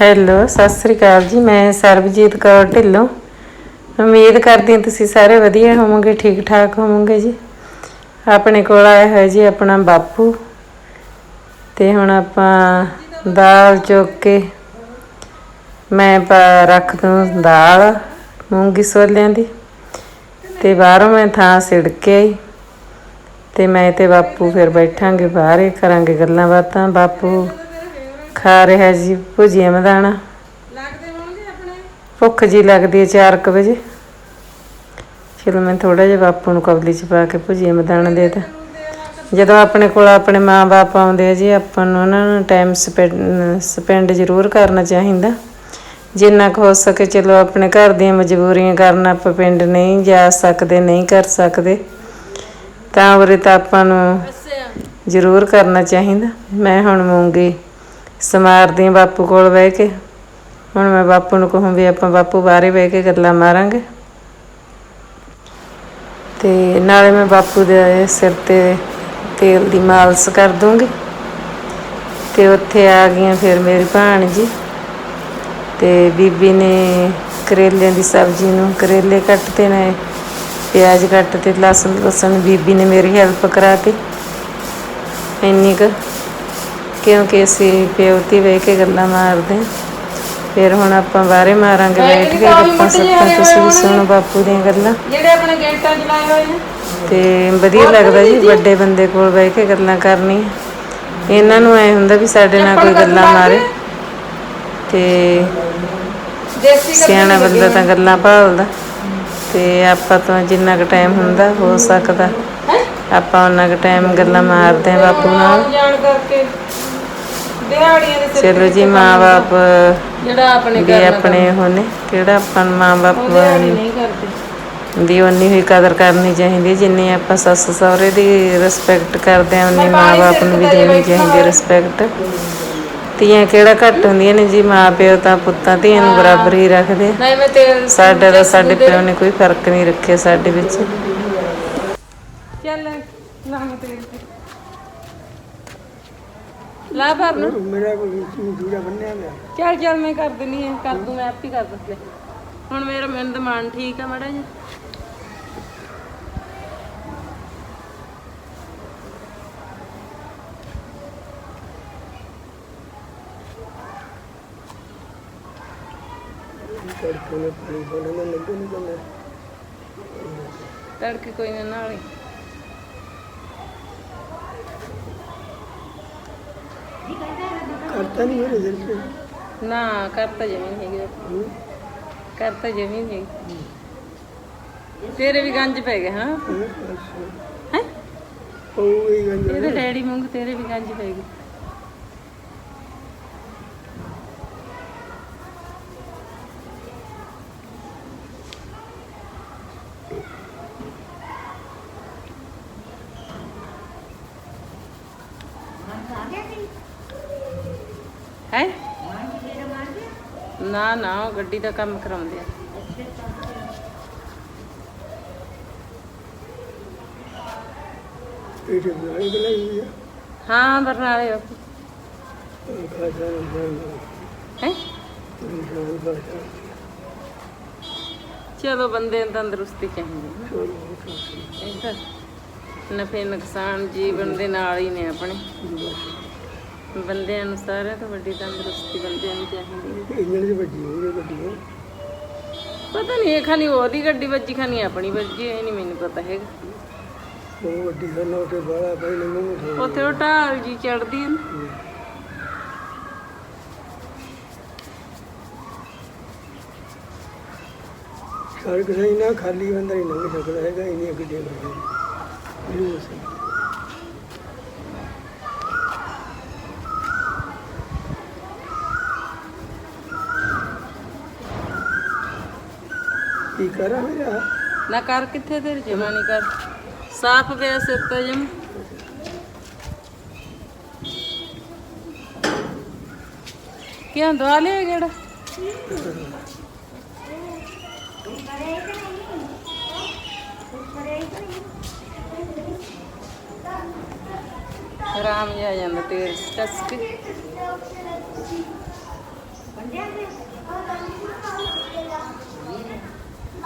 Hello, Sat Sri ਅਕਾਲ ਜੀ, ਮੈਂ ਸਰਬਜੀਤ ਕੌਰ ਢਿੱਲੋਂ। ਉਮੀਦ ਕਰਦੀ ਹਾਂ ਤੁਸੀਂ ਸਾਰੇ ਵਧੀਆ ਹੋਵੋਗੇ ਠੀਕ ਠਾਕ ਹੋਵੋਗੇ ਜੀ। ਆਪਣੇ ਕੋਲ ਆਇਆ ਹੈ ਜੀ ਆਪਣਾ ਬਾਪੂ ਤੇ ਹੁਣ ਆਪਾਂ ਦਾਲ ਚੁੱਕ ਕੇ ਮੈਂ ਪਾ- ਰੱਖ ਦੂੰ ਦਾਲ, ਮੂੰਗੀ ਸੋਲਿਆਂ ਦੀ। ਤੇ ਬਾਹਰੋਂ ਮੈਂ ਥਾਂ ਸਿੜ ਕੇ ਆਈ ਤੇ ਮੈਂ ਤੇ ਬਾਪੂ ਫਿਰ ਬੈਠਾਂਗੇ, ਬਾਹਰ ਹੀ ਕਰਾਂਗੇ ਗੱਲਾਂ ਬਾਤਾਂ। ਬਾਪੂ ਖਾ ਰਿਹਾ ਜੀ ਭੁਜੀਆ ਮਦਾਣਾ ਭੁੱਖ ਜੀ ਲੱਗਦੀ ਹੈ 4:00 ਵਜੇ। ਚਲੋ ਮੈਂ ਥੋੜਾ ਜਿਹਾ ਬਾਪੂ ਨੂੰ ਕਬਲੀ ਚ ਪਾ ਕੇ ਭੁਜੀਆ ਮਦਾਣਾ ਦੇ ਦਾਂ ਜਦੋਂ ਆਪਣੇ ਕੋਲ ਆਪਣੇ ਮਾਂ-ਬਾਪ ਆਉਂਦੇ ਆ ਜੀ ਆਪਾਂ ਨੂੰ ਉਹਨਾਂ ਨੂੰ ਟਾਈਮ ਸਪੈਂਡ ਜ਼ਰੂਰ ਕਰਨਾ ਚਾਹੀਦਾ। ਜਿੰਨਾ ਕੁ ਹੋ ਸਕੇ ਚਲੋ ਆਪਣੇ ਘਰ ਦੀਆਂ ਮਜਬੂਰੀਆਂ ਕਾਰਨ ਆਪਾਂ ਪਿੰਡ ਨਹੀਂ ਜਾ ਸਕਦੇ ਨਹੀਂ ਕਰ ਸਕਦੇ। ਤਾਂ ਉਰੇ ਤਾਂ ਆਪਾਂ ਨੂੰ ਜ਼ਰੂਰ ਕਰਨਾ ਚਾਹੀਦਾ। ਮੈਂ ਹੁਣ ਮੂੰਗੀ ਸਮਾਰਦੀ ਹਾਂ ਬਾਪੂ ਕੋਲ ਬਹਿ ਕੇ। ਹੁਣ ਮੈਂ ਬਾਪੂ ਨੂੰ ਕਹੂੰ ਵੀ ਆਪਾਂ ਬਾਪੂ ਬਾਹਰੇ ਬਹਿ ਕੇ ਗੱਲਾਂ ਮਾਰਾਂਗੇ। ਤੇ ਨਾਲੇ ਮੈਂ ਬਾਪੂ ਦੇ ਸਿਰ ਤੇ ਤੇਲ ਦੀ ਮਾਲਸ਼ ਕਰ ਦੂੰਗੀ। ਤੇ ਉੱਥੇ ਆ ਗਈਆਂ ਫਿਰ ਮੇਰੀ ਭਾਣਜੀ। ਤੇ ਬੀਬੀ ਨੇ ਕਰੇਲਿਆਂ ਦੀ ਸਬਜ਼ੀ ਨੂੰ ਕਰੇਲੇ ਕੱਟਤੇ ਨੇ, ਪਿਆਜ਼ ਕੱਟਤੇ ਲਸਣ ਲਸਣ ਬੀਬੀ ਨੇ ਮੇਰੀ ਹੈਲਪ ਕਰਾਤੀ। ਇੰਨੀ ਕੁ ਕਿਉਂਕਿ ਅਸੀਂ ਪਿਓ ਧੀ ਬਹਿ ਕੇ ਗੱਲਾਂ ਮਾਰਦੇ। ਫਿਰ ਹੁਣ ਆਪਾਂ ਬਾਹਰੇ ਮਾਰਾਂਗੇ ਬੈਠ ਕੇ ਗੱਪਾਂ ਸੱਪਾਂ ਤੁਸੀਂ ਵੀ ਸੁਣੋ ਬਾਪੂ ਦੀਆਂ ਗੱਲਾਂ। ਜਿਹੜੇ ਆਪਣੇ ਗੇਟਾਂ 'ਚ ਲਾਏ ਹੋਏ ਨੇ। ਤੇ ਵਧੀਆ ਲੱਗਦਾ ਜੀ ਵੱਡੇ ਬੰਦੇ ਕੋਲ ਬਹਿ ਕੇ ਗੱਲਾਂ ਕਰਨੀ ਇਹਨਾਂ ਨੂੰ ਐ ਹੁੰਦਾ ਵੀ ਸਾਡੇ ਨਾਲ ਕੋਈ ਗੱਲਾਂ ਮਾਰੇ। ਤੇ ਸਿਆਣਾ ਬੰਦਾ ਤਾਂ ਗੱਲਾਂ ਭਾਲਦਾ। ਤੇ ਆਪਾਂ ਤੋਂ ਜਿੰਨਾ ਕੁ ਟਾਈਮ ਹੁੰਦਾ ਹੋ ਸਕਦਾ। ਆਪਾਂ ਉਹਨਾਂ ਕੁ ਟਾਈਮ ਗੱਲਾਂ ਮਾਰਦੇ ਆ ਬਾਪੂ ਨਾਲ। ਆਉਣ ਜਾਣ ਕਰਕੇ। ਦਿਹਾੜੀਆਂ ਦੇ ਸਿਰ ਚਲੋ ਜੀ ਮਾਂ-ਬਾਪ ਜਿਹੜਾ ਆਪਣੇ ਵੀ ਆਪਣੇ ਹੋਣੇ ਕਿਹੜਾ ਆਪਾਂ ਮਾਂ-ਬਾਪ ਨਹੀਂ ਕਰਦੇ। ਦੀ ਉਨੀ ਹੀ ਕਦਰ ਕਰਨੀ ਚਾਹੀਦੀ ਜਿੰਨੀ ਆਪਾਂ ਸੱਸ ਸਹੁਰੇ ਦੀ ਰਿਸਪੈਕਟ ਕਰਦੇ ਆ ਉਨੀ ਮਾਂ-ਬਾਪ ਨੂੰ ਵੀ ਦੇਣੀ ਚਾਹੀਦੀ ਰਿਸਪੈਕਟ ਧੀਆਂ ਕਿਹੜਾ ਘੱਟ ਹੁੰਦੀਆਂ ਨੇ ਜੀ ਮਾਂ ਪਿਓ ਤਾਂ ਪੁੱਤਾਂ ਧੀਆਂ ਨੂੰ ਬਰਾਬਰ ਹੀ ਰੱਖਦੇ। ਆ ਨਹੀਂ ਮੈਂ ਤੇਲ ਸਾਡਾ ਤਾਂ ਸਾਡੇ ਪਿਓ ਨੇ ਕੋਈ ਫ਼ਰਕ ਨਹੀਂ ਰੱਖਿਆ ਸਾਡੇ ਵਿੱਚ। ਚੱਲ ਲਾ ਮੈਂ ਤੇਲ ਲਾ ਭਰ ਨੂੰ। ਮੇਰਾ ਕੋਈ ਜੂੜਾ ਬੰਨਿਆ ਗਿਆ ਚੱਲ ਚੱਲ ਮੈਂ ਕਰ ਦਿੰਨੀ ਆ ਕਰ ਦੂੰ ਮੈਂ ਆਪ ਹੀ ਕਰ ਦੂੰ ਹੁਣ ਮੇਰਾ ਮੈਨੂੰ ਮਨ ਠੀਕ ਆ ਮੜਾ ਜੀ ਤੜਕੇ ਕੋਈ ਨਾ ਨਾਲ ਹੀ। ਕਰਤਾ ਨਹੀਂ ਦਿਲ ਤੇ ਨਾ ਕਰ ਤਾਂ ਜਮੀ ਨਹੀਂ ਹੈਗੀ। ਕਰ ਤਾਂ ਜਮੀ ਨਹੀਂ ਹੈਗੀ। ਤੇਰੇ ਵੀ ਗੰਜ ਪੈ ਗਏ ਹਾਂ? ਹੈ ਉਹ ਹੀ? ਗੰਜ ਇਹਦੇ ਡੈਡੀ ਵਾਂਗੂ ਤੇਰੇ ਵੀ ਗੰਜ ਪੈ ਗਏ। ਹੈ? ਨਾ ਨਾ ਉਹ ਗੱਡੀ ਦਾ ਕੰਮ ਕਰਾਉਂਦੇ ਆ। ਹਾਂ ਬਰਨਾਲੇ ਬਾਪੂ ਹੈ? ਚਲੋ ਬੰਦੇ ਨੂੰ ਤੰਦਰੁਸਤੀ ਚਾਹੀਦੀ ਨਫੇ ਨੁਕਸਾਨ ਜੀਵਨ ਦੇ ਨਾਲ ਹੀ ਨੇ ਆਪਣੇ। ਬੰਦਿਆਂ ਨੂੰ ਸਾਰਿਆਂ ਤੋਂ ਵੱਡੀ ਤੰਦਰੁਸਤੀ ਬੰਦਿਆਂ ਨੂੰ ਚਾਹੀਦੀ ਹੈ। ਇੰਜਣ ਦੀ ਹੋਈ ਹੈ ਗੱਡੀ ਉਹ। ਪਤਾ ਨਹੀਂ ਇਹ ਖਾਨੀ ਉਹਦੀ ਗੱਡੀ ਵੱਜੀ ਖਾਨੀ ਆਪਣੀ ਵੱਜੀ ਇਹ ਨਹੀਂ ਮੈਨੂੰ ਪਤਾ ਹੈਗਾ। ਉਹ ਵੱਡੀ ਖਾਨਾ ਉੱਤੇ ਬਾਲਾ ਪਹਿਲੇ ਮੂੰਹ ਉਠਾਉ ਉੱਥੇ ਉਹ ਢਾਲ ਜੀ ਚੜਦੀ ਹੈ ਨਾ। ਸੜਕ ਸਹੀ ਨਾ ਖਾਲੀ ਬੰਦਾ ਨਹੀਂ ਲੰਘ ਸਕਦਾ ਹੈਗਾ ਇੰਨੀਆਂ ਗੱਡੀਆਂ ਖੜੀਆਂ ਨੇ। ਕੀ ਕਰਾਂ ਮੇਰਾ ਨਾ ਕਰ ਕਿੱਥੇ ਤੇਰੇ ਜਮਾ ਨਹੀਂ ਕਰ। ਸਾਫ਼ ਪਿਆ ਸਿਰ ਤੇ ਜਮ। ਕਿਉਂ ਦਵਾ ਲਿਆ ਕਿਹੜਾ ਰਾਮ ਜਿਹਾ ਆ ਜਾਂਦਾ ਤੇਲ ਚਸ ਕੇ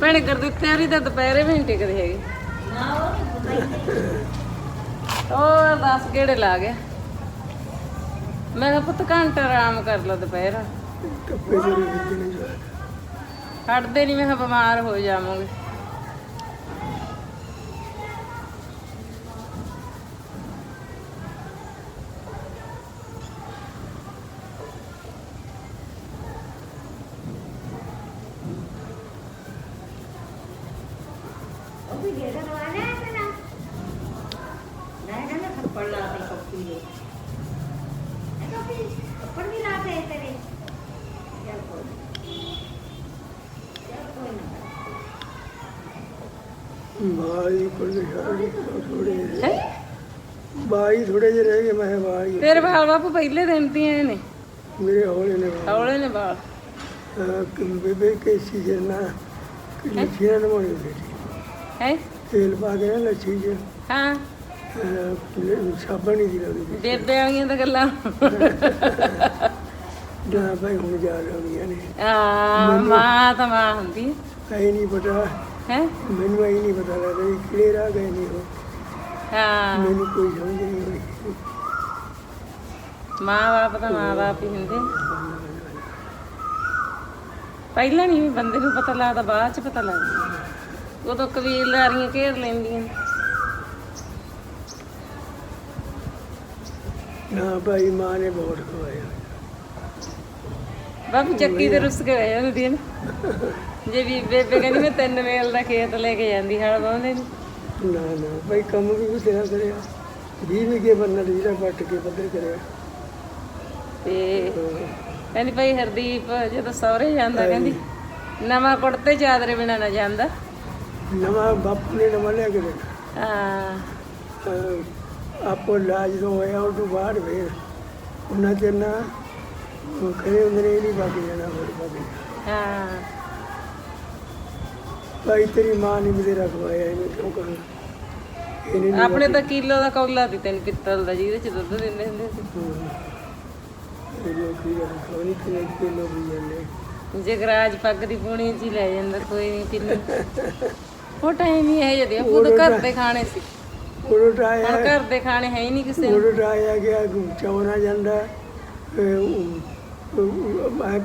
ਭੈਣੇ ਕਰ ਦਿੱਤੇ ਆ ਤਾਂ ਦੁਪਹਿਰੇ ਵੀ ਨਹੀਂ ਟਿਕਦੇ ਹੈਗੇ। ਉਹ 10 ਗੇੜੇ ਲਾ ਗਿਆ ਮੈਂ ਕਿਹਾ ਪੁੱਤ ਘੰਟਾ ਆਰਾਮ ਕਰ ਲਓ ਦੁਪਹਿਰ। ਹਟਦੇ ਨਹੀਂ ਮੈਂ ਕਿਹਾ ਬਿਮਾਰ ਹੋ ਜਾਵਾਂਗੇ ਬਾਈ ਕੋਲ ਸਾਰੇ ਥੋੜੇ ਹੈ? ਬਾਈ ਥੋੜੇ ਜਿਹੇ ਰਹਿ ਗਏ ਮੈਂ ਕਿਹਾ ਬਾਈ ਤੇਰੇ ਵਾਲ ਬਾਪੂ ਪਹਿਲੇ ਦਿਨ ਤੇ ਆਏ ਨੇ। ਮੇਰੇ ਹੌਲੇ ਨੇ ਬਾਈ। ਹੌਲੇ ਨੇ ਵਾਲ। ਅਹ ਕਿ ਬੇਬੇ ਕੇ ਸੀਜ਼ਨ ਨਾ ਕਿ ਲੱਛੀ ਨਾ ਨਵਾਉਣੀ ਬੇਟੀ ਹੈ? ਤੇਲ ਪਾ ਕੇ ਨਾ ਲੱਛੀ ਚ। ਹਾਂ। ਸਾਬਣ ਨਹੀਂ ਦੀ ਲੱਗਦੀ ਬੇਬੇ ਵਾਲੀਆਂ ਤਾਂ ਗੱਲਾਂ। ਜਾਂ ਭਾਈ ਹੁਣ ਜਾ ਰਹੀਆਂ ਨੇ। ਆ ਮਾਂ ਤਾਂ ਮਾਂ ਹੁੰਦੀ ਐ ਨਹੀਂ ਪਤਾ ਹੈ? ਮੈਨੂੰ ਨਹੀਂ ਪਤਾ ਲੱਗਦਾ ਵੀ ਕਿਹੜੇ ਰਾਹ ਗਏ ਨੇ ਉਹ। ਹਾਂ। ਮੈਨੂੰ ਕੋਈ ਸਮਝ ਨਹੀਂ ਆਉਂਦੀ ਮਾਂ ਬਾਪ ਤਾਂ ਮਾਂ ਬਾਪ ਹੀ ਹੁੰਦੇ। ਪਹਿਲਾਂ ਨਹੀਂ ਬੰਦੇ ਨੂੰ ਪਤਾ ਲੱਗਦਾ ਬਾਅਦ ਚ ਪਤਾ ਲੱਗਦਾ। ਉਦੋਂ ਕਬੀਲਦਾਰੀਆਂ ਘੇਰ ਲੈਂਦੀਆਂ। ਨਾ ਭਾਈ ਮਾਂ ਨੇ ਬਹੁਤ ਖਵਾਇਆ। ਬਾਪੂ ਚੱਕੀ ਤੇ ਰੁੱਸ ਕੇ ਰਹਿ ਜਾਂਦੀ ਹੈ ਜੇ ਵੀ ਬੇਬੇ ਕਹਿੰਦੀ ਮੈਂ ਤਿੰਨ ਵੇਲ ਦਾ ਖੇਤ ਲੈ ਕੇ ਜਾਂਦੀ ਹਲ ਬਾਉਂਦੇ ਨੂੰ। ਨਾ ਨਾ ਭਾਈ ਕੰਮ ਵੀ ਬਥੇਰਾ ਕਰਿਆ। ਵੀਹ ਵਿਗੇ ਬੰਨਣ ਜਿਹੜਾ ਪੱਟ ਕੇ ਪੱਧਰ ਕਰਿਆ। ਤੇ ਕਹਿੰਦੀ ਭਾਈ ਹਰਦੀਪ ਜਦੋਂ ਸਹੁਰੇ ਜਾਂਦਾ ਕਹਿੰਦੀ ਨਵਾਂ ਕੁੜਤੇ ਚਾਦਰੇ ਬਿਨਾ ਨਾ ਜਾਂਦਾ। ਨਵਾਂ ਬਾਪੂ ਨੇ ਨਵਾਂ ਲਿਆ ਕੇ ਦੇਣਾ। ਹਾਂ। ਆਪੋ ਲਾਜ ਤੋਂ ਹੋਇਆ ਉਹ ਤੋਂ ਬਾਅਦ ਫੇਰ। ਉਹਨਾਂ ਨਾ ਉਹ ਖੜੇ ਹੁੰਦੇ ਨੇ ਇਹ ਨਹੀਂ ਬਾਕੀ ਜਾਣਾ ਹੋਰ ਬਾਕੀ ਹਾਂ। ਭਾਈ ਤੇਰੀ ਮਾਂ ਨੇ ਮੇਰੇ ਰਖਵਾਇਆ ਇਹਨੂੰ ਕਿਉਂ ਕਹਾਂ ਇਹਨੇ ਨੀ ਆਪਣੇ ਤਾਂ ਕਿਲੋ ਦਾ ਕੌਲਾ ਦੀ ਤੈਨੂੰ ਪਿੱਤਲ ਦਾ ਜਿਹਦੇ ਚ ਦੁੱਧ ਦਿੰਦੇ ਹੁੰਦੇ ਸੀ। ਇਹ ਲੋਕੀ ਰਖਵਾਉਣੀ ਕਿਨੇ ਕਿਲੋ ਵੀ ਜਾਂਦੇ ਜੇ ਗਰਾਜ ਪੱਗ ਦੀ ਪੂਣੀ ਚ ਲੈ ਜਾਂਦਾ ਕੋਈ ਨਹੀਂ ਕਿਲੋ। ਉਹ ਟਾਈਮ ਹੀ ਇਹ ਜਦੇ ਉਹ ਤਾਂ ਘਰ ਦੇ ਖਾਣੇ ਸੀ। ਉਲਟ ਆਇਆ ਹੁਣ ਘਰ ਦੇ ਖਾਣੇ ਹੈ ਹੀ ਨਹੀਂ ਕਿਸੇ ਨੂੰ। ਉਲਟ ਆਇਆ ਗਿਆ ਚੌਣਾ ਜਾਂਦਾ ਮੈਂ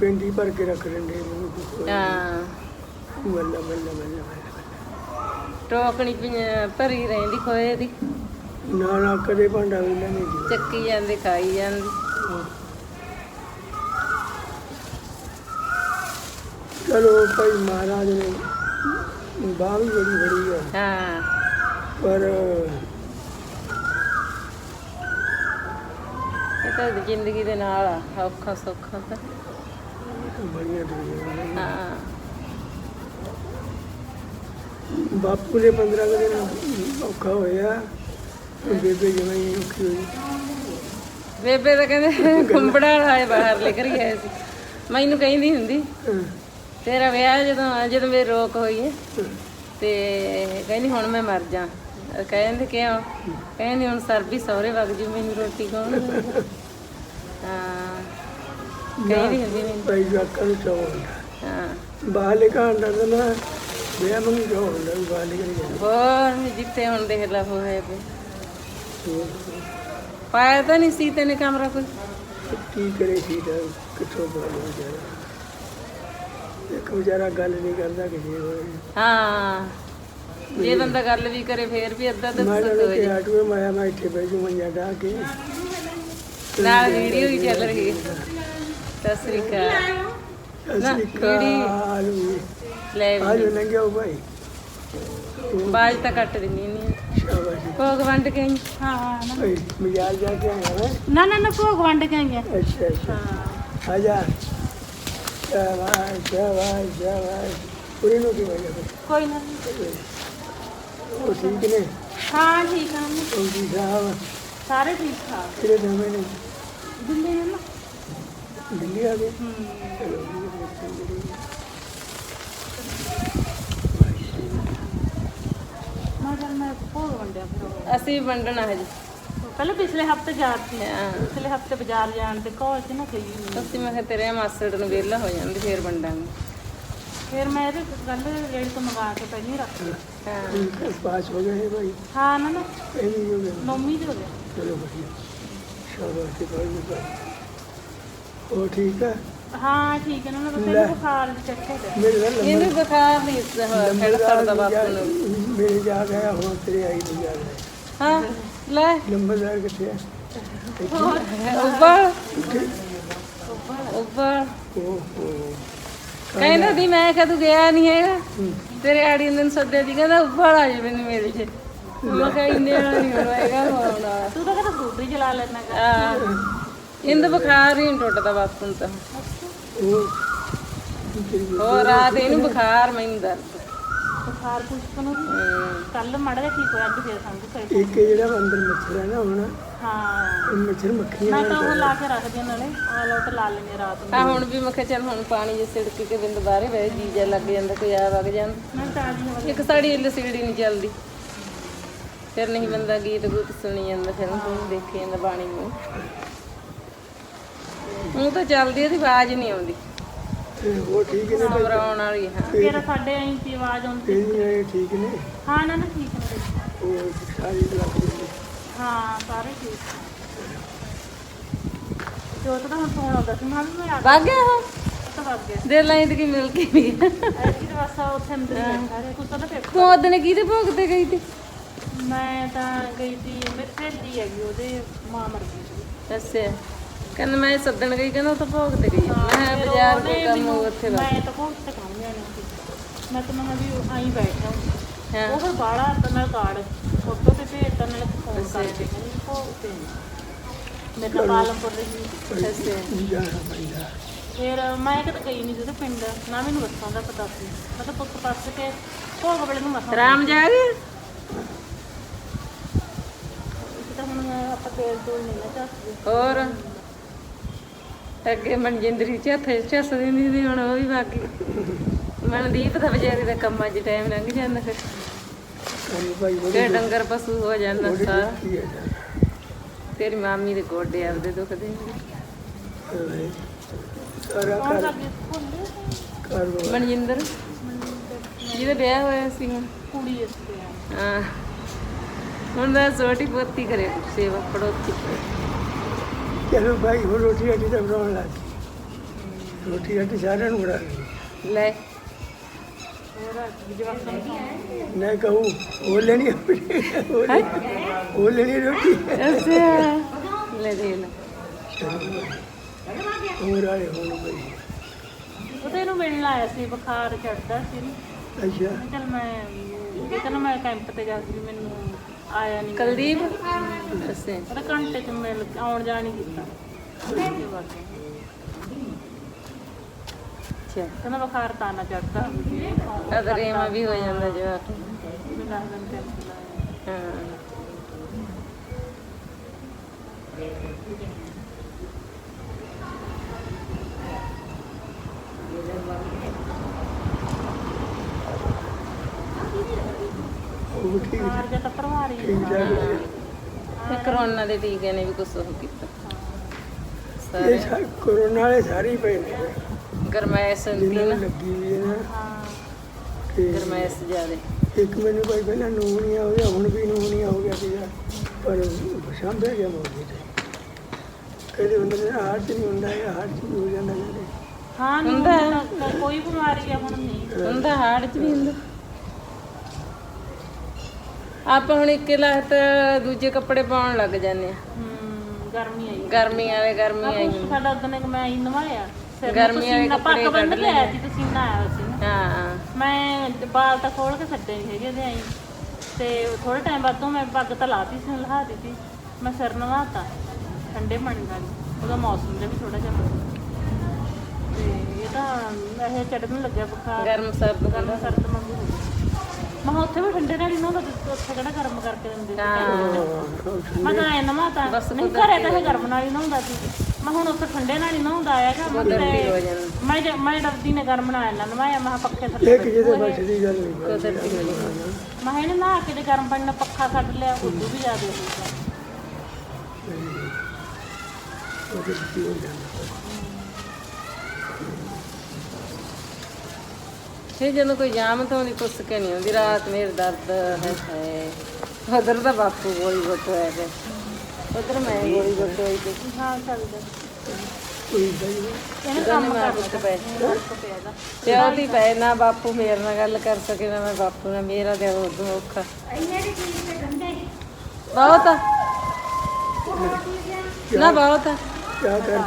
ਪਿੰਡੀ ਭਰ ਕੇ ਰੱਖ ਲੈਂਦੇ ਨੇ ਹਾਂ। ਬੱਲਾ ਬੱਲਾ ਬੱਲਾ ਟੋਕਣੀ ਪਈ- ਭਰੀ ਰਹਿੰਦੀ ਖੋਏ ਦੀ। ਨਾ ਨਾ ਕਦੇ ਭਾਂਡਾ ਵੀ ਨਹੀਂ ਜੀ ਚੱਕੀ ਜਾਂਦੇ ਖਾਈ ਜਾਂਦੀ। ਚਲੋ ਭਾਈ ਮਹਾਰਾਜ ਨੇ ਬਾਹ ਵੀ ਬੜੀ ਬੜੀ ਹੈ ਹਾਂ। ਪਰ ਇਹ ਤਾਂ ਜ਼ਿੰਦਗੀ ਦੇ ਨਾਲ ਆ ਔਖਾ ਸੌਖਾ ਤਾਂ। ਬੜੀਆਂ ਦੁਨੀਆਂ ਨੇ। ਹਾਂ। ਬਾਪੂ ਦੇ 15 ਕੁ ਦਿਨ ਔਖਾ ਹੋਇਆ ਬੇਬੇ ਜਮਾਂ ਹੀ ਔਖੀ ਹੋਈ। ਬੇਬੇ ਤਾਂ ਕਹਿੰਦੇ ਕੁੰਬੜਾ ਆਏ ਬਾਹਰ ਲੈ ਕਰੀ ਆਏ ਸੀ। ਮੈਨੂੰ ਕਹਿੰਦੀ ਹੁੰਦੀ ਤੇਰਾ ਵਿਆਹ ਜਦੋਂ ਜਦੋਂ ਮੇਰੀ ਰੋਕ ਹੋਈ ਹੈ। ਤੇ ਕਹਿੰਦੀ ਹੁਣ ਮੈਂ ਮਰ ਜਾ। ਕਹਿੰਦੇ ਕਿਉਂ ਕਹਿੰਦੀ ਹੁਣ ਸਰਬੀ ਸਹੁਰੇ ਵਗ ਜੂ ਮੈਨੂੰ ਰੋਟੀ ਕੌਣ ਦੇਊਗਾ? ਹਾਂ ਕਹਿੰਦੀ ਹੁੰਦੀ ਮੈਨੂੰ। ਭਾਈ ਜਾਕਾਂ ਨੂੰ ਹੁੰਦਾ ਹਾਂ। ਬਾਹਲੇ ਕਾਂਡਾ ਤਾਂ ਨਾ ਵਿਆਹ ਨੂੰ ਹੁੰਦਾ ਵੀ ਬਾਹਲੇ ਜਾਂਦਾ ਹੋਰ ਜਿੱਥੇ ਹੁਣ ਦੇਖ ਲਾ ਹੋਏ ਪਏ ਪਾਇਆ ਤਾਂ ਨਹੀਂ ਸੀ ਤੈਨੇ ਕਮਰਾ ਕੋਈ? ਕੀ ਕਰੇ ਸੀ ਤਾਂ ਕਿੱਥੋਂ ਬੋਲ ਵਿਚਾਰਾ? ਇੱਕ ਵਿਚਾਰਾ ਗੱਲ ਨਹੀਂ ਕਰਦਾ ਕਿਸੇ ਹੋਏ ਹਾਂ। ਜੇ ਬੰਦਾ ਗੱਲ ਵੀ ਕਰੇ ਫੇਰ ਵੀ ਅੱਧਾ ਤਾਂ ਮੈਂ ਸੁੱਤ ਤਾਂ ਹੋ ਕਿ ਜੇ ਆਟੂਏ ਮਾਇਆ ਮੈਂ ਇੱਥੇ ਬੈਠੂ ਮੰਜਾ ਢਾ ਕੇ। ਨਾਲ ਵੀਡੀਓ ਹੀ ਚੱਲ ਰਹੀ ਹੈ। ਸਤਿ ਸ੍ਰੀ ਅਕਾਲ। ਨਾ, ਅਸਲੀ ਕਿਹੜੀ? ਕਾਲ ਵੀ ਲੈ ਵੀ ਆਜੋ ਲੰਘਿਓ ਭਾਈ। ਬਾਜ ਤਾਂ ਕੱਟ ਦਿੰਨੀ ਨਹੀਂ ਸ਼ਾਬਾਸ਼। ਭੋਗ ਵੰਡ ਕੇ ਆਈ। ਹਾਂ ਨਾ। ਓਏ ਮਜਾਲ ਜਾ ਕੇ ਆਇਆ ਹੈ ਨਾ ਨਾ ਨਾ ਭੋਗ ਵੰਡ ਕੇ ਆਈਆਂ ਅੱਛਾ ਅੱਛਾ। ਹਾਂ। ਆਜਾ। ਸ਼ਾਬਾਸ਼ ਸ਼ਾਬਾਸ਼ ਸ਼ਾਬਾਸ਼। ਪੂਰੀ ਨੂੰ ਕੀ ਵਜ੍ਹਾ ਫਿਰ? ਕੋਈ ਨਾ। ਉਹ ਠੀਕ ਨੇ? ਹਾਂ ਠੀਕ ਆ। ਮੰਮੀ। ਜੀ ਸਾਹਿਬ। ਸਾਰੇ ਠੀਕ ਠਾਕ। ਕਿਹੜੇ ਦਮੇ ਨੇ? ਦਿੱਲੀ ਹੈ ਨਾ। ਦਿੱਲੀ ਆ ਗਏ ਹੂੰ। ਜੀ, ਮੈਂ ਮੈਂ ਭੋਗ ਵੰਡਿਆ ਫਿਰ ਉਹ। ਅਸੀਂ ਵੰਡਣਾ ਹਜੇ ਪਹਿਲੇ ਪਿਛਲੇ ਹਫ਼ਤੇ ਜਾ ਸੀ ਹਾਂ। ਪਿਛਲੇ ਹਫ਼ਤੇ ਬਾਜ਼ਾਰ ਜਾਣ ਤੇ ਕਾਲ ਚ ਨਾ ਗਈ ਅਸੀਂ ਮੈਂ ਕਿਹਾ ਤੇਰੇ ਮਾਸੜ ਨੂੰ ਵਿਹਲਾ ਹੋ ਜਾਂਦੇ ਫੇਰ ਵੰਡਾਂਗੇ। ਫਿਰ ਮੈਂ ਇਹਦੇ ਗੱਲ ਰੇੜੀ ਤੋਂ ਮੰਗਾ ਕੇ ਪਹਿਲਾਂ ਹੀ ਰੱਖ ਹਾਂ। ਠੀਕ ਪਾਸ ਹੋ ਗਏ ਭਾਈ ਹਾਂ ਨਾ ਨਾ। ਵੀ ਹੋ ਗਏ ਨੌਵੀਂ ਦੇ ਹੋ ਗਿਆ। ਚਲੋ ਵਧੀਆ। ਸ਼ਾਬਾਸ਼ ਤੇ ਭਾਈ ਭਾਈ। ਉਹ ਠੀਕ ਹੈ? ਹਾਂ ਠੀਕ ਹੈ ਨਾ ਨਾ ਲੈ। ਬਸ ਬੁਖਾਰ ਚੱਕੇ ਤੇ ਮੇਰੇ ਨਾਲ ਲੰਬਰ ਇਹਨੂੰ ਬੁਖਾਰ ਨਹੀਂ ਖੜ ਸਕਦਾ ਬਾਪੂ ਨੂੰ। ਮੇਰੇ ਜਾ ਗਿਆ ਹੁਣ ਤੇਰੇ ਆਈ ਨਹੀਂ ਜਾ ਰਿਹਾ ਹਾਂ ਲੈ। ਨੰਬਰਦਾਰ ਕਿੱਥੇ ਹੈ? ਉੱਪਰ ਉੱਪਰ ਓਹੋ। ਕਹਿੰਦਾ ਦੀ ਮੈਂ ਕਦੋਂ ਗਿਆ ਨਹੀਂ ਹੈਗਾ। ਤੇਰੇ ਆੜੀ ਨੇ ਸੱਦਿਆ ਦੀ ਕਹਿੰਦਾ ਉੱਪਰ ਆ ਜਾ ਮੈਨੂੰ ਮੇਰੇ ਚ। ਮੈਂ ਕਿਹਾ ਇੰਨੇ ਵਾਲਾ ਨਹੀਂ ਹੋਣਾ ਹੋਣਾ ਤੂੰ ਤਾਂ ਕਹਿੰਦਾ ਸਕੂਟਰੀ ਚਲਾ ਲੈਣਾ। ਆ ਇੰਦ ਬੁਖਾਰ ਹੀ ਟੁੱਟਦਾ ਬਾਪੂ ਨੂੰ ਤਾਂ। ਹੋਰ ਰਾਤ ਇਹਨੂੰ ਬੁਖਾਰ ਮੈਨੂੰ ਦਰਦ। ਬੁਖਾਰ ਕੁਛ ਨੂੰ ਕੱਲ ਮਾੜਾ ਜਿਹਾ ਠੀਕ ਹੋਇਆ ਅੱਜ ਫੇਰ ਸਮਝ ਇੱਕ ਜਿਹੜਾ ਅੰਦਰ ਮੱਛਰ ਹੈ ਨਾ ਹੁਣ ਹਾਂ। ਉਹ ਮੱਛਰ ਮੱਖੀਆਂ ਮੈਂ ਤਾਂ ਉਹ ਲਾ ਕੇ ਰੱਖਦੀ ਨਾਲੇ। ਆ ਲੋਟ ਲਾ ਲੈਣੇ ਰਾਤ ਨੂੰ। ਆ ਹੁਣ ਵੀ ਮੈਂ ਕਿਹਾ ਚੱਲ ਹੁਣ ਪਾਣੀ ਜੇ ਸਿੜਕ ਕੇ ਬਿੰਦ ਬਾਹਰੇ ਬਹਿ ਜੀਜਾ ਲੱਗ ਜਾਂਦਾ ਕੋਈ ਆ ਵਗ ਜਾਂਦਾ ਮੈਂ ਤਾਜੀ ਹਵਾ ਇੱਕ ਸਾੜੀ ਇੱਲ ਸਿਗੜੀ ਨਹੀਂ ਚੱਲਦੀ। ਫਿਰ ਨਹੀਂ ਬੰਦਾ ਗੀਤ ਗੂਤ ਸੁਣੀ ਜਾਂਦਾ ਫਿਰ ਉਹਨੂੰ ਦੇਖੀ ਜਾਂਦਾ ਬਾਣੀ ਨੂੰ। ਉਹ ਤਾਂ ਚੱਲਦੀ ਉਹਦੀ ਆਵਾਜ਼ ਨਹੀਂ ਆਉਂਦੀ। ਤੇ ਉਹ ਠੀਕ ਨੇ ਘਬਰਾਉਣ ਵਾਲੀ ਹਾਂ ਫੇਰ ਸਾਡੇ ਆਈ ਦੀ ਆਵਾਜ਼ ਆਉਂਦੀ। ਇਹ ਠੀਕ ਨੇ? ਹਾਂ ਨਾ ਨਾ ਠੀਕ ਨੇ। ਉਹ ਸਾਰੀ ਲੱਗ ਹਾਂ ਸਾਰੇ ਠੀਕ ਜੋਤ ਤਾਂ ਹੁਣ ਫੋਨ ਆਉਂਦਾ ਸੀ ਮੈਂ ਵੀ ਮੈਂ ਆ ਵਗ ਗਿਆ ਉਹ? ਤਾਂ ਵੱਗ ਗਿਆ। ਦੇ ਲਾਈਨ ਤੇ ਕੀ ਮਿਲ ਕੇ ਵੀ ਐਸੀ ਤਾਂ ਬਸ ਉੱਥੇ ਅੰਦਰ ਹੀ ਬੈਠਾ ਰਿਹਾ ਕੁਛ ਉਹਦਾ ਪੇਪਰ ਤੂੰ ਉਹਦਨੇ ਕਿਹਦੇ ਭੋਗ ਤੇ ਗਈ ਤੇ ਮੈਂ ਤਾਂ ਗਈ ਸੀ ਮੇਰੇ ਸਹੇਲੀ ਹੈਗੀ ਉਹਦੇ ਮਾਂ ਮਰ ਗਈ ਸੀ। ਅੱਛਾ। ਕਹਿੰਦਾ ਮੈਂ ਸੱਦਣ ਗਈ ਕਹਿੰਦਾ ਉਹ ਤਾਂ ਭੋਗ ਤੇ ਗਈ ਮੈਂ ਕਿਹਾ ਬਾਜ਼ਾਰ ਦੇ ਕੰਮ ਉੱਥੇ ਵਾ ਮੈਂ ਤਾਂ ਕੋਲ ਤੇ ਕੰਮ ਜਾਣੀ ਸੀ। ਮੈਂ ਤਾਂ ਮੈਂ ਵੀ ਆਈ ਬੈਠਾ। ਹਾਂ। ਉਹ ਫਿਰ ਬਾੜਾ ਤਾਂ ਨਾਲ ਕਾਰਡ ਫੋਟੋ ਤੇ ਭੇਜਤਾ ਨਾਲ ਫੋਨ ਕਰਕੇ ਕਹਿੰਦੀ ਭੋਗ ਤੇ ਮੈਂ ਤਾਂ ਪਾਲਮਪੁਰ ਦੇ ਸੀ। ਅੱਛਾ ਜਾਣਾ ਪੈਂਦਾ ਫਿਰ ਮੈਂ ਕਿਤੇ ਗਈ ਨਹੀਂ ਜਿਹਦੇ ਪਿੰਡ। ਨਾ ਮੈਨੂੰ ਬੱਸਾਂ ਦਾ ਪਤਾ ਸੀ। ਮੈਂ ਤਾਂ ਪੁੱਤ ਪਾਸ ਕੇ ਭੋਗ ਵੇਲੇ ਨੂੰ ਮਸਾਂ ਰਾਮ ਜਾ ਗਿਆ ਇੱਕ ਤਾਂ ਹੁਣ ਆਪਾਂ ਤੇਲ ਤੂਲ ਨਹੀਂ ਨਾ ਚੱਸਦੇ ਹੋਰ? ਅੱਗੇ ਮਨਜਿੰਦਰੀ ਸੀ ਹੁਣ ਉਹ ਵੀ ਬਾਕੀ। ਮਨਦੀਪ ਦਾ ਵਿਚਾਰੀ ਦਾ ਕੰਮਾਂ 'ਚ ਟਾਈਮ ਲੰਘ ਜਾਂਦਾ ਫਿਰ। ਭਾਈ ਤੇ ਡੰਗਰ ਪਸ਼ੂ ਹੋ ਜਾਂਦਾ ਉਹਦੇ ਸਾਰਾ। ਕੀ ਹੈ ਤੇਰੀ ਮਾਮੀ ਦੇ ਗੋਡੇ ਆਪਦੇ ਦੁਖਦੇ ਨੇ। ਜਾਣਾ ਸਾਰਾ ਘਰ ਘਰ ਮਨਜਿੰਦਰ? ਜਿਹਦਾ ਵਿਆਹ ਹੋਇਆ ਸੀ ਹੁਣ। ਕੁੜੀ ਇੱਥੇ ਆ। ਹਾਂ। ਹੁਣ ਦਾ ਛੋਟੀ ਪੋਤੀ ਕਰੇ ਸੇਵਾ ਪੜੋਤੀ ਚਲੋ ਭਾਈ ਹੁਣ ਰੋਟੀ ਰਾਟੀ ਤਾਂ ਬਣਾਉਣ ਲੱਗ ਰੋਟੀ ਰਾਟੀ ਸਾਰਿਆਂ ਨੂੰ ਬਣਾ ਲੈ। ਮੈਂ ਕਹੂੰ ਉਹ ਲੈਣੀ ਆਪਣੀ ਉਹ ਲੈਣੀ- ਉਹ ਲੈਣੀ ਰੋਟੀ। ਅੱਛਾ। ਲੈ ਦੇ ਲੈ ਹੋਰ ਆਏ ਹੁਣ ਭਾਈ ਉਹ ਤੇ ਇਹਨੂੰ ਮਿਲਣ ਆਇਆ ਸੀ ਬੁਖਾਰ ਚੜਦਾ ਸੀ। ਇਹਨੂੰ। ਅੱਛਾ। ਮੈਂ ਚਲ ਮੈਂ ਚਲ ਮੈਂ ਕੈਂਪ ਤੇ ਜਾ ਮੈਨੂੰ ਆਇਆ ਨਹੀਂ ਕੁਲਦੀਪ? ਅੱਛਾ ਉਹਦਾ ਘੰਟੇ ਚ ਮਿਲ ਆਉਣ ਜਾਣ ਹੀ ਕੀਤਾ। ਤੇ ਵਗ ਬੁਖਾਰ ਤਾਂ ਨਾ ਚੜਦਾ। ਅਦਰੇਮਾ ਵੀ ਹੋ ਜਾਂਦਾ ਜਵਾਕ। ਬੁਖਾਰ ਤਾਂ ਪਰਵਾਰੀ। ਤੇ ਕਰੋਨਾ ਦੇ ਟੀਕੇ ਨੇ ਵੀ ਕੁਛ ਉਹ ਕੀਤਾ। ਇਹ ਸਾਰੇ ਸਾ- ਕੋਰੋਨਾ ਵਾਲੇ ਸਾਰੇ ਹੀ ਪਏ ਨੇ। ਗਰਮੈਸ਼ ਹੁੰਦੀ ਜਿਹਨਾਂ ਨਾ ਨੂੰ। ਲੱਗੀ ਵੀ ਹੈ। ਨਾ ਹਾਂ ਤੇ ਗਰਮੈਸ਼ ਜ਼ਿਆਦੇ। ਇੱਕ ਮੈਨੂੰ ਭਾਈ ਪਹਿਲਾਂ ਨੂਨੀਆ ਹੋ ਗਿਆ ਹੁਣ ਵੀ ਨੂਨੀਆ ਹੋ ਗਿਆ ਸੀਗਾ। ਪਰ ਸਾਂਭਿਆ ਗਿਆ ਮੌਕੇ ਤੇ। ਕਦੇ ਬੰਦੇ ਨੇ ਹਾਰਟ 'ਚ ਨਹੀਂ ਹੁੰਦਾ ਇਹ ਹਾਰਟ 'ਚ ਵੀ ਹੋ ਜਾਂਦਾ ਜਿਹੜੇ ਹਾਂ ਨਹੀਂ ਹੁੰਦਾ ਹੈ। ਤਾਂ ਕੋਈ ਬਿਮਾਰੀ ਆ ਹੁਣ ਨਹੀਂ। ਹੁੰਦਾ ਹਾੜ ਚ ਵੀ ਹੁੰਦਾ। ਆਪਾਂ ਹੁਣ ਇੱਕ ਲੱਤ ਦੂਜੇ ਕੱਪੜੇ ਪਾਉਣ ਲੱਗ ਜਾਂਦੇ ਆ। ਹੂੰ ਗਰਮੀ ਆਈ। ਗਰਮੀ ਵਾਲੇ ਗਰਮੀ ਆਈ। ਕੁਛ ਸਾਡਾ ਉਦੋਂ ਇੱਕ ਮੈਂ ਆਈ ਨਵਾਇਆ ਸਿਰ ਕੱਪੜੇ ਬੰਨ ਕੱਢ ਸੀ ਨਾ। ਹਾਂ ਮੈਂ ਬਾਲ ਤਾਂ ਖੋਲ ਕੇ ਛੱਡੇ ਨਹੀਂ ਹੈਗੇ ਉਹਦੇ ਆਈ। ਤੇ ਥੋੜੇ ਟਾਈਮ ਬਾਅਦ ਤੋਂ ਮੈਂ ਪੱਗ ਤਾਂ ਲਾਤੀ ਸੀ ਲਹਾ ਦਿੱਤੀ। ਮੈਂ ਸਿਰ ਨਵਾਤਾ ਠੰਡੇ ਪਾਣੀ ਨਾਲ। ਉਹਦਾ ਮੌਸਮ ਜਿਹਾ ਵੀ ਥੋੜਾ ਜਿਹਾ ਬਦਲਿਆ। ਤੇ ਇਹ ਤਾਂ ਇਹ ਚੜਨ ਲੱਗਿਆ ਬੁਖਾਰ। ਗਰਮ ਸਰਦ ਗਰਮ ਸਰਦ ਮੰਗੂ ਹੋ ਗਿਆ। ਮੈਂ ਕਿਹਾ ਉੱਥੇ ਵੀ ਠੰਡੇ ਨਾਲ ਹੀ ਨਾ ਉੱਥੇ ਕਿਹੜਾ ਗਰਮ ਕਰਕੇ ਦਿੰਦੇ ਸੀ। ਹਾਂ। ਮੈਂ ਤਾਂ ਐ ਨਵਾਤਾ ਨਹੀਂ ਘਰੇ ਤਾਂ ਇਹ ਗਰਮ ਨਾਲ ਹੀ ਨਹਾਉਂਦਾ ਸੀ। ਮੈਂ ਹੁਣ ਉੱਥੇ ਠੰਡੇ ਨਾਲ ਹੀ ਨਹਾਉਂਦਾ ਆਇਆ ਕਿ ਹੋ ਮੈਂ ਜ- ਮੈਂ ਡਰਦੀ ਨੇ ਗਰਮ ਨਾਲ ਨਾ। ਨਵਾਇਆ ਮੈਂ ਕਿਹਾ ਪੱਖੇ ਥੱਲੇ ਇੱਕ ਜਿਹਦੇ ਬਸ ਦੀ ਗੱਲ ਨਹੀਂ। ਕੁਦਰਤੀ ਹੋ ਜਾਂਦਾ ਮੈਂ ਇਹਨੇ ਨਹਾ ਕੇ ਤੇ ਗਰਮ ਪਾਣੀ ਨਾਲ ਪੱਖਾ ਕੱਢ ਲਿਆ ਉਦੋਂ ਵੀ ਜ਼ਿਆਦਾ ਹੋ ਗਿਆ। ਉਹ ਕਿਤੇ ਹੋ ਜਾਂਦਾ ਫਿਰ ਜਦੋਂ ਕੋਈ ਜਾਮ ਤੋਂ ਦੀ ਪੁੱਛ ਕੇ ਨਹੀਂ ਆਉਂਦੀ ਰਾਤ ਮੇਰੇ ਦਰਦ ਹੈ ਹੈ। ਉਧਰ ਤਾਂ ਬਾਪੂ ਗੁੱਟ ਹੋਇਆ ਪਿਆ ਉਧਰ ਮੈਂ ਗੋਲੀ ਗੁੱਟ ਹੋਈ ਤੇ ਹਾਂ ਚੱਲਦਾ ਕੋਈ ਇਹਨੇ ਕੰਮ ਕਰ ਤੇ ਉਹਦੀ ਪਏ ਨਾ ਬਾਪੂ ਮੇਰੇ ਨਾਲ ਗੱਲ ਕਰ ਸਕੇ ਨਾ ਮੈਂ ਬਾਪੂ ਨਾਲ ਮੇਰਾ ਤੇ ਉਦੋਂ ਔਖਾ। ਬਹੁਤ ਆ। ਨਾ ਬਹੁਤ ਆ। ਕਿਆ ਕਰ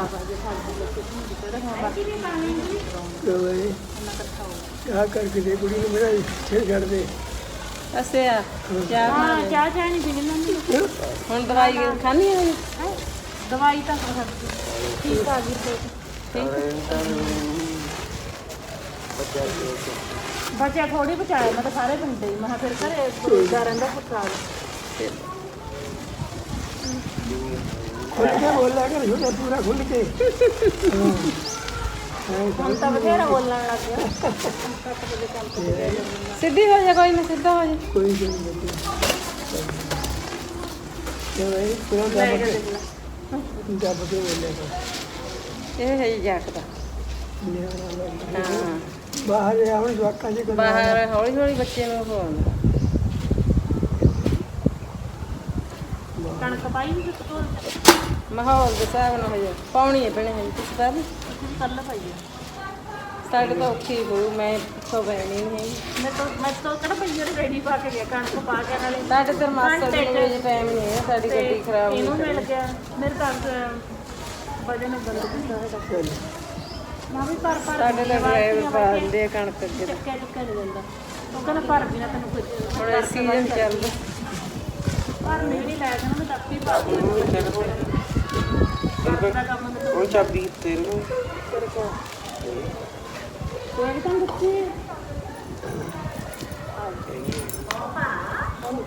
ਕਿਆ ਕਰਕੇ ਦੇ ਕੁੜੀ ਨੂੰ ਮੇਰਾ ਛੇੜ ਛੱਡ ਦੇ? ਅਸੇ ਆ ਕਿਆ ਹਾਂ ਚਾਹ ਚਾਹ ਨਹੀਂ ਪੀਣੀ ਮੈਂ ਹੁਣ ਦਵਾਈ ਖਾਣੀ ਹੈ। ਦਵਾਈ ਤਾਂ ਖਾ ਠੀਕ ਆ ਗਈ ਰਿਪੋਰਟ ਬਚਿਆ ਥੋੜੀ ਬਚਾਇਆ ਮੈਂ ਤਾਂ ਸਾਰੇ ਪਿੰਡੇ ਹੀ। ਮੈਂ ਕਿਹਾ ਫਿਰ ਘਰੇ ਰੋਜ਼ਦਾ ਰਹਿੰਦਾ ਪੁੱਤਰਾ ਖੁੱਲ ਕੇ ਬੋਲਿਆ ਕਰ ਛੋਟਾ ਪੂਰਾ ਖੁੱਲ ਕੇ। ਹੁਣ ਤਾਂ ਬਥੇਰਾ ਬੋਲਣ ਲੱਗ ਗਿਆ। ਸਿੱਧੀ ਹੋ ਜਾ ਕੋਈ ਨਾ ਸਿੱਧਾ ਹੋ ਜਾ। ਕੋਈ ਨਹੀਂ। ਇਹ ਪੂਰਾ ਦੱਬ ਕੇ ਦੱਬ ਕੇ ਇਹ ਹੈ ਹਾਂ। ਬਾਹਰ ਜਵਾਕਾਂ ਬਾਹਰ ਹੌਲੀ ਹੌਲੀ ਬੱਚੇ ਨੂੰ ਹੋਣ ਕਣਕ ਪਾਈ ਵੀ ਤੂੰ ਮਾਹੌਲ ਦੇ ਹਿਸਾਬ ਨਾਲ ਹੋ ਜਾ। ਪਾਉਣੀ ਹੈ ਭੈਣੇ ਹਜੇ ਤੁਸੀਂ ਤਾਂ ਨੀ? ਕੱਲ ਪਾਈ ਆ। ਸਾਡੇ ਤਾਂ ਔਖੀ ਹੋਊ ਮੈਂ ਇੱਥੋਂ ਬੈਣੀ ਨਹੀਂ ਮੈਂ ਤਾਂ ਮੈਂ ਤਾਂ ਕਿਹੜਾ ਪਈ ਜਿਹੜੀ ਰੈਡੀ ਪਾ ਕੇ ਗਿਆ ਕਣਕ ਪਾ ਕੇ ਨਾਲੇ। ਸਾਡੇ ਤੇ ਮਾਸਟਰ ਦੇ ਵਿੱਚ ਟਾਈਮ ਨਹੀਂ ਹੈ ਸਾਡੀ ਗੱਡੀ ਖਰਾਬ ਹੋਈ ਇਹਨੂੰ ਮਿਲ ਗਿਆ। ਮੇਰੇ ਤਾਂ ਵਜਨ ਬੰਦ ਕੀਤਾ ਹੋਇਆ ਮੈਂ ਵੀ ਪਰ ਪਰ ਸਾਡੇ ਤਾਂ ਡਰਾਈਵਰ ਪਾ ਦਿੰਦੇ ਆ ਕਣਕ ਅੱਗੇ ਦਾ। ਚੱਕਿਆ ਚੁੱਕਿਆ ਨਹੀਂ ਜਾਂਦਾ। ਉਹ ਕਹਿੰਦਾ ਪਰ ਵੀ ਨਾ ਤੈਨੂੰ ਕੁਝ ਹੁਣ ਇਹ ਸੀਜ਼ਨ ਚੱਲਦਾ। ਪਰ ਨਹੀਂ ਲੈ ਕੇ ਨਾ ਮੈਂ ਦੱਪੀ ਪਾ ਦਿੱਤੀ ਦਾ ਮੈਨੂੰ ਉਹ ਚਾਬੀ ਤੇਰੇ ਕੋਲ। ਕੋਈ ਤਾਂ ਦਿੱਤੀ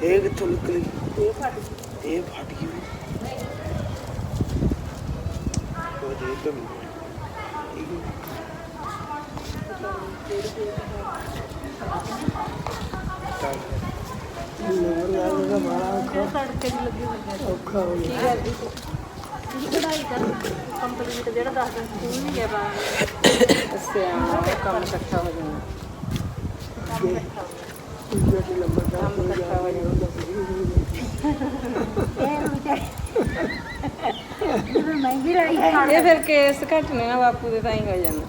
ਇਹ ਕਿੱਥੋਂ ਨਿਕਲੀ? ਇਹ ਫਟ ਗਈ। ਇਹ ਫਟ ਗਈ ਉਹ ਦੇ ਤਾਂ ਲੋਰ ਲਾਲ ਦਾ ਬੜਾ ਇਹ ਤੜਕੇ ਦੀ ਲੱਗੀ ਹੋਈ ਔਖਾ ਹੋ ਗਿਆ। ਇਹ ਪੜਾਈ ਕਰ ਕੰਪਲੀਟ ਜਿਹੜਾ ਦੱਸ ਦਿਨ ਸਕੂਲ ਨਹੀਂ ਗਿਆ ਬਾਹਰ ਅੱਛਾ ਉਹ ਕੰਮ ਇਕੱਠਾ ਹੋ ਜਾਂਦਾ ਦੂਜਾ ਤੇ ਲੰਬਾ ਦਾ ਕੰਮ ਇਕੱਠਾ ਹੋ ਜਾਂਦਾ ਇਹ ਫਿਰ ਕੇਸ ਘਟਨੇ ਨਾ ਬਾਪੂ ਦੇ ਤਾਂ ਹੀ ਹੋ ਜਾਂਦਾ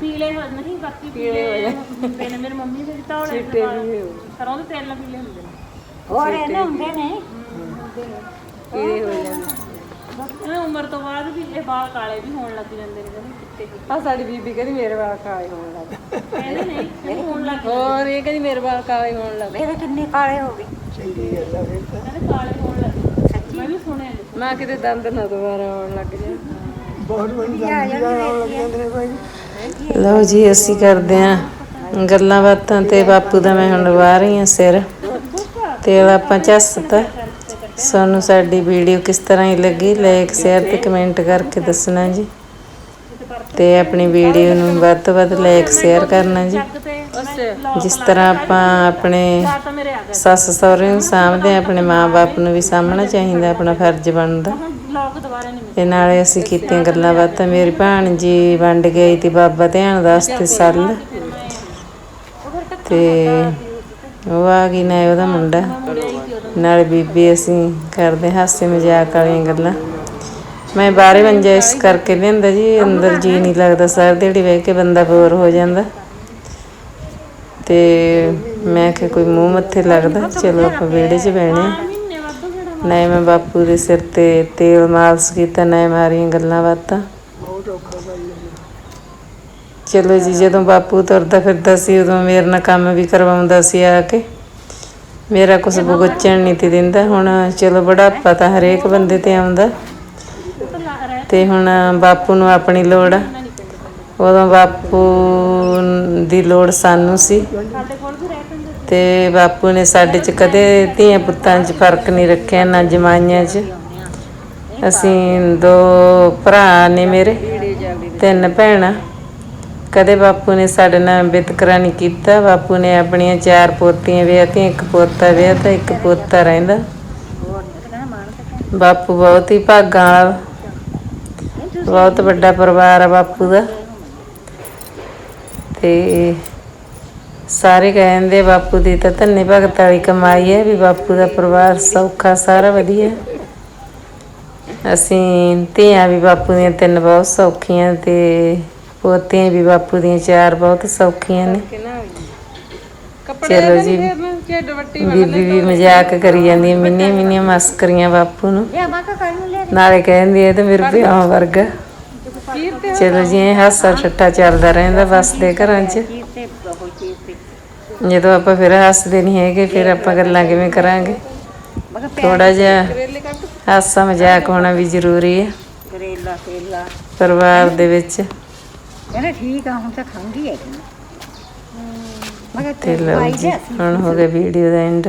ਪੀਲੇ ਹੋ ਨਹੀਂ ਬਾਕੀ ਪੀਲੇ ਹੋ ਜਾਂਦੇ ਨੇ। ਮੇਰੀ ਮੰਮੀ ਦੇ ਤਾਂ ਹੋਲੇ ਚਿੱਟੇ ਵੀ ਹੋ ਸਰੋਂ ਦੇ ਤੇਲ ਨਾਲ ਪੀਲੇ ਹੁੰਦੇ ਨੇ। ਹੋਰ ਇਹ ਹੁੰਦੇ ਨੇ। ਇਹ ਹੋ ਜਾਂਦੇ ਇਹ ਉਮਰ ਤੋਂ ਬਾਅਦ ਵੀ ਇਹ ਵਾਲ ਕਾਲੇ ਵੀ ਹੋਣ ਲੱਗ ਜਾਂਦੇ ਨੇ ਕਹਿੰਦੇ ਵੀ। ਆ ਸਾਡੀ ਬੀਬੀ ਕਹਿੰਦੀ ਮੇਰੇ ਵਾਲ ਕਾਲੇ ਹੋਣ ਲੱਗ ਗਏ। ਕਹਿੰਦੇ ਨਹੀਂ ਇਹ ਹੋਣ ਲੱਗ ਹੋਰ ਇਹ ਕਹਿੰਦੀ ਮੇਰੇ ਵਾਲ ਕਾਲੇ ਹੋਣ ਲੱਗ ਗਏ। ਚੰਗੀ ਗੱਲ ਆ ਫਿਰ ਤਾਂ। ਕਹਿੰਦੇ ਕਾਲੇ ਹੋਣ ਲੱਗ ਮੈਂ ਵੀ ਸੁਣਿਆ ਜੀ ਮੈਂ ਕਿਤੇ ਦੰਦ ਨਾ ਦੁਬਾਰਾ ਆਉਣ ਲੱਗ ਜਾਣ। ਬਹੁਤ ਬੜੀ ਜਾਂਦੀ ਆਉਣ ਲੱਗ ਜਾਂਦੇ ਨੇ ਭਾਈ। ਲਓ ਜੀ ਅਸੀਂ ਕਰਦੇ ਆਂ ਗੱਲਾਂ ਬਾਤਾਂ ਤੇ ਬਾਪੂ ਦਾ ਮੈਂ ਹੁਣ ਲਵਾ ਰਹੀ ਹਾਂ ਸਿਰ। ਤੇਲ ਆਪਾਂ ਚੱਸਤਾ ਸਾਨੂੰ ਸਾਡੀ ਵੀਡੀਓ ਕਿਸ ਤਰ੍ਹਾਂ ਹੀ ਲੱਗੀ? ਲਾਈਕ ਸ਼ੇਅਰ ਤੇ ਕਮੈਂਟ ਕਰਕੇ ਦੱਸਣਾ ਜੀ। ਤੇ ਆਪਣੀ ਵੀਡੀਓ ਨੂੰ ਵੱਧ ਤੋਂ ਵੱਧ ਲਾਈਕ ਸ਼ੇਅਰ ਕਰਨਾ ਜੀ। ਜਿਸ ਤਰ੍ਹਾਂ ਆਪਾਂ ਆਪਣੇ ਸੱਸ ਸਹੁਰੇ ਨੂੰ ਸਾਂਭਦੇ ਹਾਂ, ਆਪਣੇ ਮਾਂ-ਬਾਪ ਨੂੰ ਵੀ ਸਾਂਭਣਾ ਚਾਹੀਦਾ ਆਪਣਾ ਫਰਜ਼ ਬਣਦਾ। ਹੁਣ ਤੇ ਨਾਲੇ ਅਸੀਂ ਕੀਤੀਆਂ ਗੱਲਾਂ ਬਾਤਾਂ। ਮੇਰੀ ਭੈਣ ਜੀ ਵੰਡ ਗਈ ਤੇ ਬਾਬਾ ਧਿਆਨ ਵਾਸਤੇ ਸੱਲ। ਉਹ ਤੇ ਉਹ ਆ ਗਈ ਨਾ ਉਹਦਾ ਮੁੰਡਾ। ਨਾਲ ਬੀਬੀ ਅਸੀਂ ਕਰਦੇ ਹਾਸੇ ਮਜ਼ਾਕ ਵਾਲੀਆਂ ਗੱਲਾਂ। ਮੈਂ ਬਾਹਰੇ ਮੰਜਾ ਇਸ ਕਰਕੇ ਲਿਆਂਦਾ ਜੀ, ਅੰਦਰ ਜੀ ਨਹੀਂ ਲੱਗਦਾ, ਸਾਰ ਦਿਹਾੜੀ ਬਹਿ ਕੇ ਬੰਦਾ ਬੋਰ ਹੋ ਜਾਂਦਾ। ਤੇ ਮੈਂ ਕਿ ਕੋਈ ਮੂੰਹ ਮੱਥੇ ਲੱਗਦਾ, ਚਲੋ ਆਪਾਂ ਵਿਹੜੇ 'ਚ ਬਹਿਣੇ ਆ। ਮਹੀਨੇ ਨਾ ਮੈਂ ਬਾਪੂ ਦੇ ਸਿਰ ਤੇ ਤੇਲ ਮਾਲਸ਼ ਕੀਤਾ, ਨਾ ਮਾਰੀਆਂ ਗੱਲਾਂ ਬਾਤਾਂ। ਚਲੋ ਜੀ, ਜਦੋਂ ਬਾਪੂ ਤੁਰਦਾ ਫਿਰਦਾ ਸੀ, ਉਦੋਂ ਮੇਰੇ ਨਾਲ ਕੰਮ ਵੀ ਕਰਵਾਉਂਦਾ ਸੀ ਆ ਕੇ। ਮੇਰਾ ਕੁਝ ਬੁਗਚਣ ਨਹੀਂ ਤੇ ਦਿੰਦਾ। ਹੁਣ ਚਲੋ ਬੁਢਾਪਾ ਤਾਂ ਹਰੇਕ ਬੰਦੇ ਤੇ ਆਉਂਦਾ। ਤੇ ਹੁਣ ਬਾਪੂ ਨੂੰ ਆਪਣੀ ਲੋੜ ਆ। ਉਦੋਂ ਬਾਪੂ ਦੀ ਲੋੜ ਸਾਨੂੰ ਸੀ। ਤੇ ਬਾਪੂ ਨੇ ਸਾਡੇ 'ਚ ਕਦੇ ਧੀਆਂ ਪੁੱਤਾਂ 'ਚ ਫ਼ਰਕ ਨਹੀਂ ਰੱਖਿਆ, ਨਾ ਜਮਾਈਆਂ 'ਚ। ਅਸੀਂ ਦੋ ਭਰਾ ਨੇ ਮੇਰੇ, ਤਿੰਨ ਭੈਣਾਂ। ਕਦੇ ਬਾਪੂ ਨੇ ਸਾਡੇ ਨਾਲ ਵਿਤਕਰਾ ਨਹੀਂ ਕੀਤਾ। ਬਾਪੂ ਨੇ ਆਪਣੀਆਂ ਚਾਰ ਪੋਤੀਆਂ ਵਿਆਹਤੀਆਂ, ਇੱਕ ਪੋਤਾ ਵਿਆਹਤਾ, ਇੱਕ ਪੋਤਾ ਰਹਿੰਦਾ। ਬਾਪੂ ਬਹੁਤ ਹੀ ਭਾਗਾਂ ਵਾਲਾ ਬਹੁਤ ਵੱਡਾ ਪਰਿਵਾਰ ਆ ਬਾਪੂ ਦਾ। ਤੇ ਸਾਰੇ ਕਹਿੰਦੇ ਬਾਪੂ ਦੀ ਤਾਂ ਧੰਨੇ ਭਗਤ ਵਾਲੀ ਕਮਾਈ ਹੈ, ਵੀ ਬਾਪੂ ਦਾ ਪਰਿਵਾਰ ਸੌਖਾ, ਸਾਰਾ ਵਧੀਆ। ਅਸੀਂ ਧੀਆਂ ਵੀ ਬਾਪੂ ਦੀਆਂ ਤਿੰਨ ਬਹੁਤ ਸੌਖੀਆਂ ਤੇ ਪੋਤੀਆਂ ਵੀ ਬਾਪੂ ਦੀਆਂ ਚਾਰ ਬਹੁਤ ਸੌਖੀਆਂ ਨੇ। ਕੱਪੜੇ ਚਲੋ ਜੀ ਬੀਬੀ ਵੀ ਮਜ਼ਾਕ ਕਰੀ ਜਾਂਦੀ ਹੈ ਮਿੰਨੀਆਂ ਮਿੰਨੀਆਂ ਮਸਕਰੀਆਂ ਬਾਪੂ ਨੂੰ। ਨਾਲੇ ਕਹਿੰਦੀ ਹੈ ਇਹ ਤਾਂ ਮੇਰੇ ਪਿਓ ਵਰਗਾ। ਚਲੋ ਜੀ ਇਹ ਹਾਸਾ ਠੱਠਾ ਚੱਲਦਾ ਰਹਿੰਦਾ ਬਸ ਦੇ ਘਰਾਂ 'ਚ। ਜਦੋਂ ਆਪਾਂ ਫਿਰ ਹੱਸਦੇ ਨਹੀਂ ਹੈਗੇ ਫਿਰ ਆਪਾਂ ਗੱਲਾਂ ਕਿਵੇਂ ਕਰਾਂਗੇ? ਥੋੜਾ ਜਿਹਾ ਹਾਸਾ ਮਜ਼ਾਕ ਹੋਣਾ ਵੀ ਜ਼ਰੂਰੀ ਹੈ ਪਰਿਵਾਰ ਦੇ ਵਿੱਚ। ਕਹਿੰਦਾ ਠੀਕ ਆ ਹੁਣ ਤਾਂ ਖੰਗੀ ਹੈ ਮੈਂ ਕਿਹਾ ਤੇ ਲਓ ਜੀ ਹੁਣ ਹੋ ਗਿਆ ਵੀਡੀਓ ਦਾ ਐਂਡ